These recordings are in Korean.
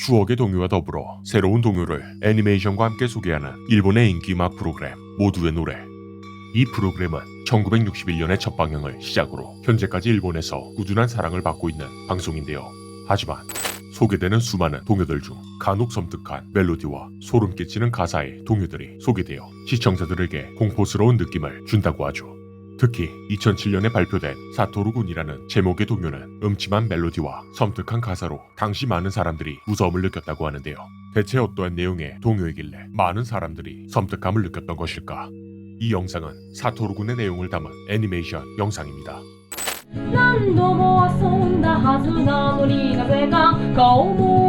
추억의 동요와 더불어 새로운 동요를 애니메이션과 함께 소개하는 일본의 인기 음악 프로그램 모두의 노래. 이 프로그램은 1961년에 첫 방영을 시작으로 현재까지 일본에서 꾸준한 사랑을 받고 있는 방송인데요. 하지만 소개되는 수많은 동요들 중 간혹 섬뜩한 멜로디와 소름 끼치는 가사의 동요들이 소개되어 시청자들에게 공포스러운 느낌을 준다고 하죠. 특히 2007년에 발표된 사토루 군이라는 제목의 동요는 음침한 멜로디와 섬뜩한 가사로 당시 많은 사람들이 무서움을 느꼈다고 하는데요. 대체 어떠한 내용의 동요이길래 많은 사람들이 섬뜩함을 느꼈던 것일까? 이 영상은 사토루 군의 내용을 담은 애니메이션 영상입니다. 何度も遊んだはずなのになぜか顔も覚えてないの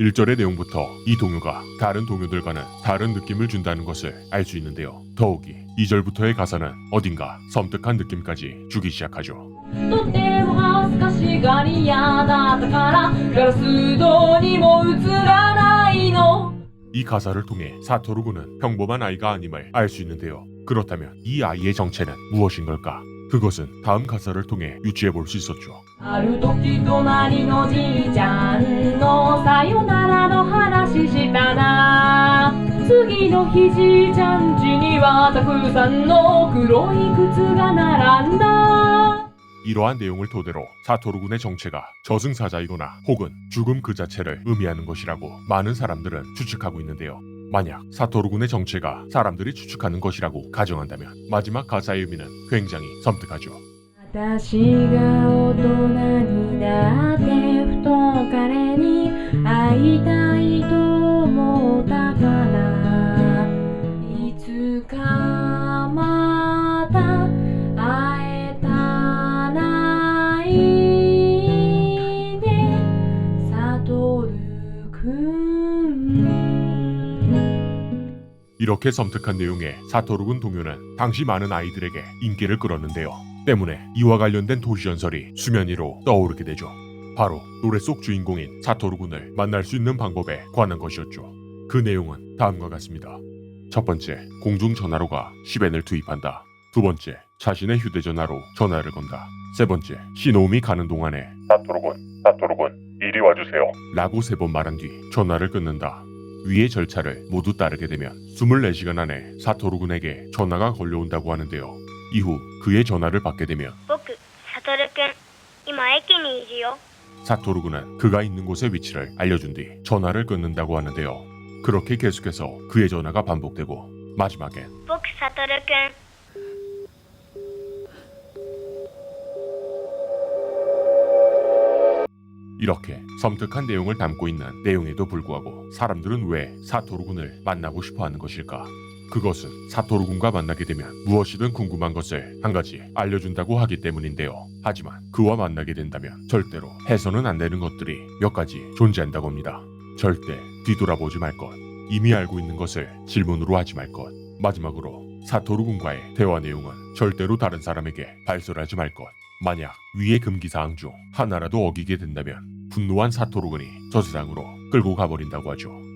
1절의 내용부터 이 동요가 다른 동요들과는 다른 느낌을 준다는 것을 알 수 있는데요. 더욱이 2절부터의 가사는 어딘가 섬뜩한 느낌까지 주기 시작하죠. 이 가사를 통해 사토루군은 평범한 아이가 아님을 알 수 있는데요. 그렇다면 이 아이의 정체는 무엇인 걸까? 그것은 다음 가사를 통해 유추해 볼 수 있었죠. ある時隣のじいちゃんのさよならの話したな次の日じいちゃん家にはたくさんの黒い靴が並んだ 이러한 내용을 토대로 사토루 군의 정체가 저승사자이거나 혹은 죽음 그 자체를 의미하는 것이라고 많은 사람들은 추측하고 있는데요. 만약 사토루 군의 정체가 사람들이 추측하는 것이라고 가정한다면 마지막 가사의 의미는 굉장히 섬뜩하죠. 이렇게 섬뜩한 내용의 사토루 군 동요는 당시 많은 아이들에게 인기를 끌었는데요. 때문에 이와 관련된 도시 전설이 수면 위로 떠오르게 되죠. 바로 노래 속 주인공인 사토루 군을 만날 수 있는 방법에 관한 것이었죠. 그 내용은 다음과 같습니다. 첫 번째, 공중 전화로가 시벤을 투입한다. 두 번째, 자신의 휴대전화로 전화를 건다. 세 번째, 신호음이 가는 동안에 사토루군, 사토루군, 이리 와주세요. 라고 세 번 말한 뒤 전화를 끊는다. 위의 절차를 모두 따르게 되면 24시간 안에 사토루 군에게 전화가 걸려온다고 하는데요. 이후 그의 전화를 받게 되면 僕サトルくん今駅にいるよ 사토루 군은 그가 있는 곳의 위치를 알려준 뒤 전화를 끊는다고 하는데요. 그렇게 계속해서 그의 전화가 반복되고 마지막엔 僕サトルくん 이렇게 섬뜩한 내용을 담고 있는 내용에도 불구하고 사람들은 왜 사토루 군을 만나고 싶어 하는 것일까? 그것은 사토루 군과 만나게 되면 무엇이든 궁금한 것을 한 가지 알려준다고 하기 때문인데요. 하지만 그와 만나게 된다면 절대로 해서는 안 되는 것들이 몇 가지 존재한다고 합니다. 절대 뒤돌아보지 말 것. 이미 알고 있는 것을 질문으로 하지 말 것. 마지막으로 사토루 군과의 대화 내용은 절대로 다른 사람에게 발설하지 말 것. 만약 위의 금기사항 중 하나라도 어기게 된다면 분노한 사토루군이 저 세상으로 끌고 가버린다고 하죠.